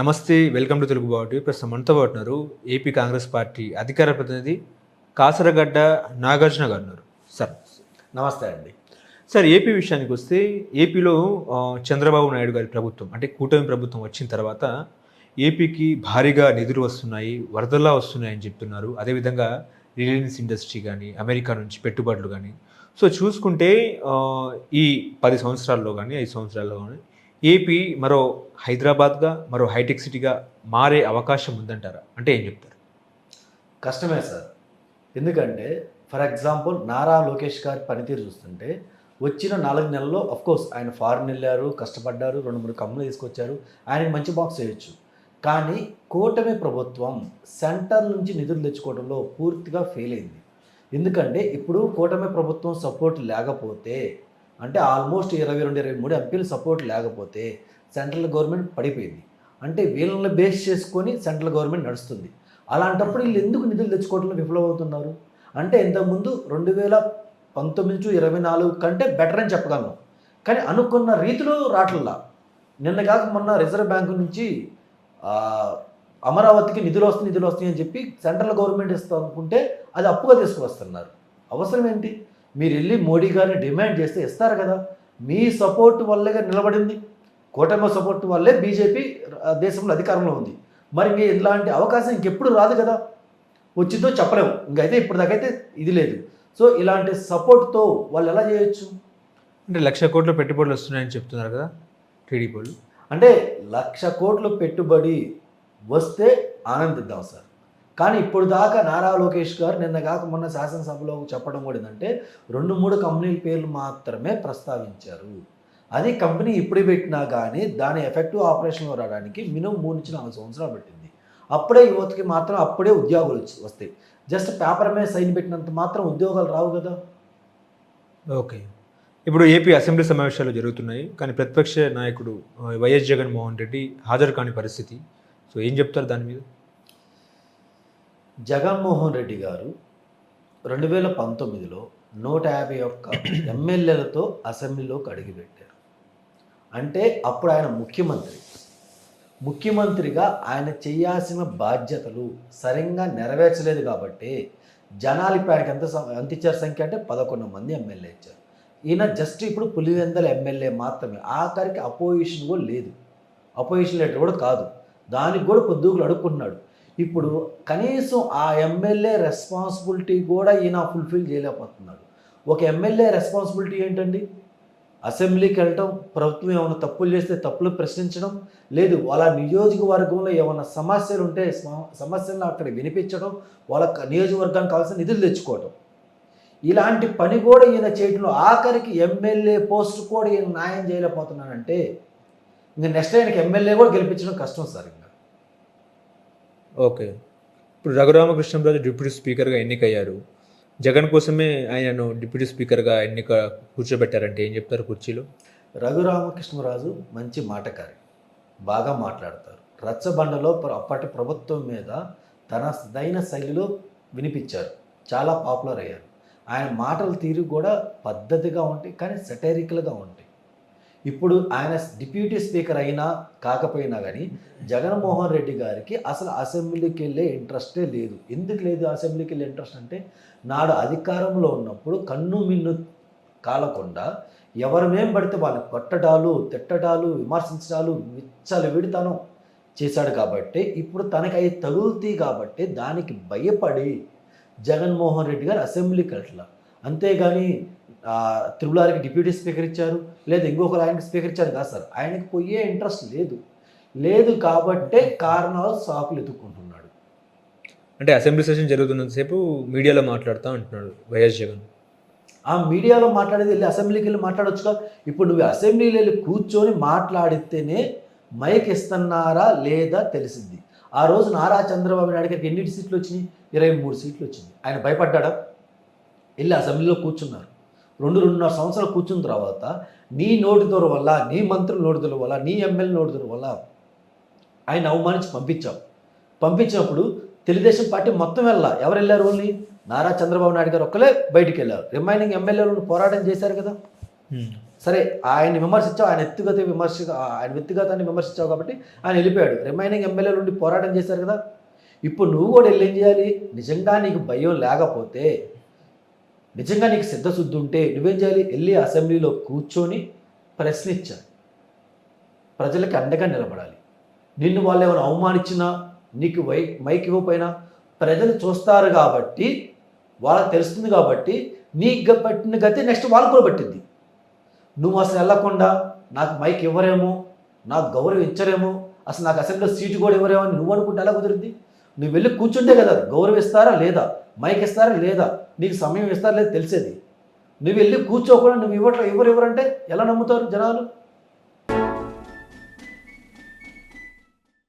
నమస్తే welcome to Telugu బావటి. ప్రస్తుతం మనతో పాటున్నారు ఏపీ కాంగ్రెస్ పార్టీ అధికార ప్రతినిధి కాసరగడ్డ నాగార్జున గారు ఉన్నారు. సార్ నమస్తే అండి. సార్ ఏపీ విషయానికి వస్తే ఏపీలో చంద్రబాబు నాయుడు గారి ప్రభుత్వం అంటే కూటమి ప్రభుత్వం వచ్చిన తర్వాత ఏపీకి భారీగా నిధులు వస్తున్నాయి వరదల్లా వస్తున్నాయని చెప్తున్నారు. అదేవిధంగా రిలయన్స్ ఇండస్ట్రీ కానీ అమెరికా నుంచి పెట్టుబడులు కానీ సో చూసుకుంటే ఈ పది సంవత్సరాల్లో కానీ ఐదు సంవత్సరాల్లో కానీ ఏపీ మరో హైదరాబాద్గా మరో హైటెక్ సిటీగా మారే అవకాశం ఉందంటారా? అంటే ఏం చెప్తారు? కష్టమే సార్. ఎందుకంటే ఫర్ ఎగ్జాంపుల్ నారా లోకేష్ గారి పనితీరు చూస్తుంటే వచ్చిన నాలుగు నెలల్లో కోర్స్ ఆయన ఫారెన్ వెళ్ళారు కష్టపడ్డారు రెండు మూడు కమ్ములు తీసుకొచ్చారు ఆయనకి మంచి బాక్స్ చేయొచ్చు. కానీ కూటమి ప్రభుత్వం సెంటర్ నుంచి నిధులు తెచ్చుకోవడంలో పూర్తిగా ఫెయిల్ అయింది. ఎందుకంటే ఇప్పుడు కూటమి ప్రభుత్వం సపోర్ట్ లేకపోతే అంటే ఆల్మోస్ట్ ఇరవై రెండు ఇరవై మూడు ఎంపీలు సపోర్ట్ లేకపోతే సెంట్రల్ గవర్నమెంట్ పడిపోయింది. అంటే వీళ్ళని బేస్ చేసుకొని సెంట్రల్ గవర్నమెంట్ నడుస్తుంది. అలాంటప్పుడు వీళ్ళు ఎందుకు నిధులు తెచ్చుకోవడంలో విఫలమవుతున్నారు? అంటే ఇంతకుముందు రెండు వేల పంతొమ్మిది టు ఇరవై నాలుగు కంటే బెటర్ అని చెప్పగలను. కానీ అనుకున్న రీతిలో రావట్లా. నిన్న కాక మొన్న రిజర్వ్ బ్యాంకు నుంచి అమరావతికి నిధులు వస్తాయి నిధులు వస్తాయి అని చెప్పి సెంట్రల్ గవర్నమెంట్ ఇస్తాం అనుకుంటే అది అప్పుగా తీసుకువస్తున్నారు. అవసరం ఏంటి? మీరు వెళ్ళి మోడీ గారిని డిమాండ్ చేస్తే ఇస్తారు కదా. మీ సపోర్ట్ వల్లే నిలబడింది. కూటమి సపోర్ట్ వల్లే బీజేపీ దేశంలో అధికారంలో ఉంది. మరి మీ ఇలాంటి అవకాశం ఇంకెప్పుడు రాదు కదా. వచ్చిందో చెప్పలేము. ఇంకైతే ఇప్పటిదాకైతే ఇది లేదు. సో ఇలాంటి సపోర్ట్తో వాళ్ళు ఎలా చేయొచ్చు? అంటే లక్ష కోట్ల పెట్టుబడులు వస్తున్నాయని చెప్తున్నారు కదా టీడీపీ అంటే లక్ష కోట్ల పెట్టుబడి వస్తే ఆనందిద్దాం సార్. కానీ ఇప్పుడు దాకా నారా లోకేష్ గారు నిన్న కాక మొన్న శాసనసభలో చెప్పడం కూడా ఏంటంటే రెండు మూడు కంపెనీల పేర్లు మాత్రమే ప్రస్తావించారు. అది కంపెనీ ఇప్పుడు పెట్టినా కానీ దాని ఎఫెక్టివ్ ఆపరేషన్లో రావడానికి మినిమం మూడు నుంచి నాలుగు సంవత్సరాలు పట్టింది. అప్పుడే యువతకి మాత్రం అప్పుడే ఉద్యోగాలు వచ్చి వస్తాయి. జస్ట్ పేపర్ మీద సైన్ పెట్టినంత మాత్రం ఉద్యోగాలు రావు కదా. ఓకే. ఇప్పుడు ఏపీ అసెంబ్లీ సమావేశాలు జరుగుతున్నాయి. కానీ ప్రతిపక్ష నాయకుడు వైఎస్ జగన్మోహన్ రెడ్డి హాజరు కాని పరిస్థితి. సో ఏం చెప్తారు దాని మీద? జగన్మోహన్ రెడ్డి గారు రెండు వేల పంతొమ్మిదిలో నూట యాభై ఒక్క ఎమ్మెల్యేలతో అసెంబ్లీలోకి అడుగుపెట్టారు. అంటే అప్పుడు ఆయన ముఖ్యమంత్రి. ముఖ్యమంత్రిగా ఆయన చేయాల్సిన బాధ్యతలు సరిగ్గా నెరవేర్చలేదు కాబట్టి జనాలు ఇప్పుడు ఆయనకి ఎంత సం- ఎంత ఇచ్చారు సంఖ్య అంటే పదకొండు మంది ఎమ్మెల్యే ఇచ్చారు. ఈయన జస్ట్ ఇప్పుడు పులివెందల ఎమ్మెల్యే మాత్రమే. ఆఖరికి అపోజిషన్ కూడా లేదు. అపోజిషన్ లీడర్ కూడా కాదు. దానికి కూడా పొద్దుగులు అడుక్కున్నాడు ఇప్పుడు కనీసం ఆ ఎమ్మెల్యే రెస్పాన్సిబిలిటీ కూడా ఈయన ఫుల్ఫిల్ చేయలేకపోతున్నాడు. ఒక ఎమ్మెల్యే రెస్పాన్సిబిలిటీ ఏంటండి? అసెంబ్లీకి వెళ్ళటం ప్రభుత్వం ఏమైనా తప్పులు చేస్తే తప్పులు ప్రశ్నించడం లేదు వాళ్ళ నియోజకవర్గంలో ఏమైనా సమస్యలు ఉంటే సమస్యలను అక్కడ వినిపించడం వాళ్ళ నియోజకవర్గానికి కావాల్సిన నిధులు తెచ్చుకోవడం ఇలాంటి పని కూడా ఈయన చేయడంలో ఆఖరికి ఎమ్మెల్యే పోస్ట్ కూడా ఈయన న్యాయం చేయలేకపోతున్నానంటే ఇంకా నెక్స్ట్ ఆయనకి ఎమ్మెల్యే కూడా గెలిపించడం కష్టం సార్ ఇంకా. ఓకే. ఇప్పుడు రఘురామకృష్ణరాజు డిప్యూటీ స్పీకర్గా ఎన్నికయ్యారు. జగన్ కోసమే ఆయనను డిప్యూటీ స్పీకర్గా ఎన్నిక కూర్చోబెట్టారంటే ఏం చెప్తారు కుర్చీలో? రఘురామకృష్ణరాజు మంచి మాటకారి. బాగా మాట్లాడతారు. రచ్చబండలో అప్పటి ప్రభుత్వం మీద తన సరైన శైలిలో వినిపించారు. చాలా పాపులర్ అయ్యారు. ఆయన మాటల తీరు కూడా పద్ధతిగా ఉంటాయి కానీ సెటైరికల్గా ఉంటాయి ఇప్పుడు ఆయన డిప్యూటీ స్పీకర్ అయినా కాకపోయినా కానీ జగన్మోహన్ రెడ్డి గారికి అసలు అసెంబ్లీకి వెళ్ళే ఇంట్రెస్టే లేదు. ఎందుకు లేదు అసెంబ్లీకి వెళ్ళే ఇంట్రెస్ట్ అంటే నాడు అధికారంలో ఉన్నప్పుడు కన్ను మిన్ను కాలకుండా ఎవరిమేం పడితే వాళ్ళని కొట్టడాలు తిట్టడాలు విమర్శించడాలు విచ్చలు విడితనం చేశాడు కాబట్టి ఇప్పుడు తనకి అవి తగులుతాయి కాబట్టి దానికి భయపడి జగన్మోహన్ రెడ్డి గారు అసెంబ్లీకి వెళ్ళట్లా. అంతేగాని త్రిపులారికి డిప్యూటీ స్పీకర్ ఇచ్చారు లేదా ఇంకొకరు ఆయనకి స్పీకర్ ఇచ్చారు కాదు సార్. ఆయనకి పోయే ఇంట్రెస్ట్ లేదు. లేదు కాబట్టే కారణాలు సాకులు ఎదుర్కొంటున్నాడు అంటే అసెంబ్లీ సెషన్ జరుగుతున్నంతసేపు మీడియాలో మాట్లాడుతూ అంటున్నాడు వైఎస్ జగన్. ఆ మీడియాలో మాట్లాడేది వెళ్ళి అసెంబ్లీకి వెళ్ళి మాట్లాడొచ్చుగా ఇప్పుడు నువ్వు అసెంబ్లీలో వెళ్ళి కూర్చొని మాట్లాడితేనే మైక్ ఇస్తున్నారా లేదా తెలిసింది. ఆ రోజు నారా చంద్రబాబు నాయుడు గారికి ఎన్ని సీట్లు వచ్చినాయి? ఇరవై మూడు సీట్లు వచ్చింది ఆయన భయపడ్డాడా? వెళ్ళి అసెంబ్లీలో కూర్చున్నారు. రెండు రెండున్నర సంవత్సరాలు కూర్చున్న తర్వాత నీ నోటి దొర వల్ల నీ మంత్రుల నోటి దొర వల్ల నీ ఎమ్మెల్యే నోటి దొర వల్ల ఆయన అవమానించి పంపించాం పంపించినప్పుడు తెలుగుదేశం పార్టీ మొత్తం వెళ్ళా ఎవరు వెళ్ళారు ఓన్లీ నారా చంద్రబాబు నాయుడు గారు ఒక్కలే బయటికి వెళ్ళారు. రిమైనింగ్ ఎమ్మెల్యేలు పోరాటం చేశారు కదా. సరే ఆయన విమర్శించావు ఆయన వ్యక్తిగత విమర్శ ఆయన వ్యక్తిగతాన్ని విమర్శించావు కాబట్టి ఆయన వెళ్ళిపోయాడు. రిమైనింగ్ ఎమ్మెల్యేలు ఉండి పోరాటం చేశారు కదా. ఇప్పుడు నువ్వు కూడా వెళ్ళి ఏం చేయాలి? నిజంగా నీకు భయం లేకపోతే నిజంగా నీకు సిద్ధశుద్ధి ఉంటే నువ్వేం చేయాలి? వెళ్ళి అసెంబ్లీలో కూర్చొని ప్రశ్నించాలి. ప్రజలకు అండగా నిలబడాలి. నిన్ను వాళ్ళు ఏమైనా అవమానించినా నీకు వై మైక్ ఇవ్వకపోయినా ప్రజలు చూస్తారు కాబట్టి వాళ్ళకి తెలుస్తుంది కాబట్టి నీకు పట్టిన గతి నెక్స్ట్ వాళ్ళకు కూడా పట్టింది నువ్వు అసలు వెళ్ళకుండా నాకు మైక్ ఇవ్వరేమో నాకు గౌరవం ఇచ్చరేమో అసలు నాకు అసెంబ్లీలో సీటు కూడా ఇవ్వరేమో అని నువ్వు అనుకుంటే ఎలా కుదిరింది నువ్వు వెళ్ళి కూర్చుంటే కదా గౌరవిస్తారా లేదా? మైక్ ఇస్తారా లేదా? నీకు సమయం ఇస్తారా లేదా తెలిసేది. నువ్వు వెళ్ళి కూర్చోకుండా నువ్వు ఇవ్వటం ఎవరు ఎవరంటే ఎలా నమ్ముతారు జనాలు?